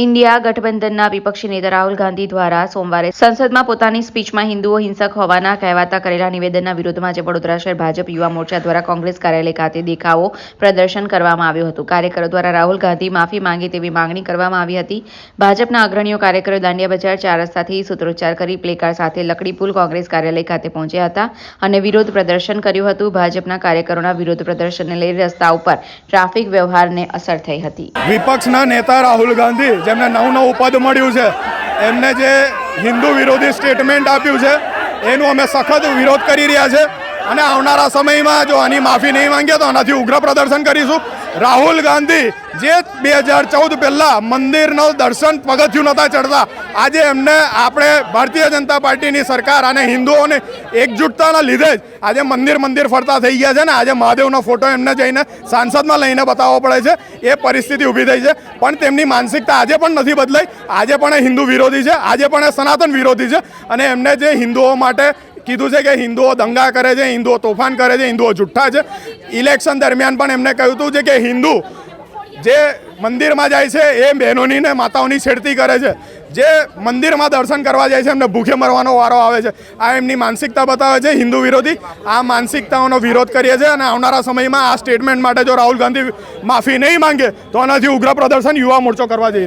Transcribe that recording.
India ગઠબંધનના વિપક્ષી નેતા રાહુલ ગાંધી દ્વારા સોમવારે સંસદમાં પોતાની સ્પીચમાં હિન્દુઓ હિંસક હોવાના કહેવાતા કરેલા નિવેદનના વિરોધમાં આજે વડોદરા શહેર ભાજપ યુવા મોરચા દ્વારા કોંગ્રેસ કાર્યાલય ખાતે દેખાવો પ્રદર્શન કરવામાં આવ્યું હતું. કાર્યકરો દ્વારા રાહુલ ગાંધી માફી માંગે તેવી માંગણી કરવામાં આવી હતી. ભાજપના અગ્રણીઓ કાર્યકરો દાંડિયા બજાર ચાર રસ્તાથી સૂત્રોચ્ચાર કરી પ્લેકાર્ડ સાથે લકડી પુલ કોંગ્રેસ કાર્યાલય ખાતે પહોંચ્યા હતા અને વિરોધ પ્રદર્શન કર્યું હતું. ભાજપના કાર્યકરોના વિરોધ પ્રદર્શનને લઈ રસ્તા ઉપર ટ્રાફિક વ્યવહારને અસર થઈ હતી. વિપક્ષના નેતા રાહુલ ગાંધી જેમને નવું નવું પદ મળ્યું છે, એમને જે હિન્દુ વિરોધી સ્ટેટમેન્ટ આપ્યું છે, એનું અમે સખત વિરોધ કરી રહ્યા છે. અને આવનારા સમયમાં જો આની માફી નહીં માંગીએ તો આનાથી ઉગ્ર પ્રદર્શન કરીશું. રાહુલ ગાંધી જે બે હજાર ચૌદ પહેલાં મંદિરનો દર્શન પગથિયું નહોતા ચડતા, આજે એમને આપણે ભારતીય જનતા પાર્ટીની સરકાર અને હિન્દુઓને એકજૂટતાના લીધે જ આજે મંદિર મંદિર ફરતા થઈ ગયા છે ને, આજે મહાદેવનો ફોટો એમને જઈને સાંસદમાં લઈને બતાવવો પડે છે, એ પરિસ્થિતિ ઊભી થઈ છે. પણ તેમની માનસિકતા આજે પણ નથી બદલાઈ, આજે પણ એ હિન્દુ વિરોધી છે, આજે પણ એ સનાતન વિરોધી છે અને એમને જે હિન્દુઓ માટે કીધું છે કે હિન્દુઓ દંગા કરે છે, હિન્દુઓ તોફાન કરે છે, હિન્દુઓ જુઠ્ઠા છે. ઇલેક્શન દરમિયાન પણ એમને કહ્યું હતું કે હિન્દુ જે મંદિરમાં જાય છે, એ બહેનોની ને માતાઓની છેડતી કરે છે. જે મંદિરમાં દર્શન કરવા જાય છે, એમને ભૂખે મરવાનો વારો આવે છે. આ એમની માનસિકતા બતાવે છે હિન્દુ વિરોધી. આ માનસિકતાઓનો વિરોધ કરીએ છીએ અને આવનારા સમયમાં આ સ્ટેટમેન્ટ માટે જો રાહુલ ગાંધી માફી નહીં માંગે, તો આનાથી ઉગ્ર પ્રદર્શન યુવા મોરચો કરવા જઈ.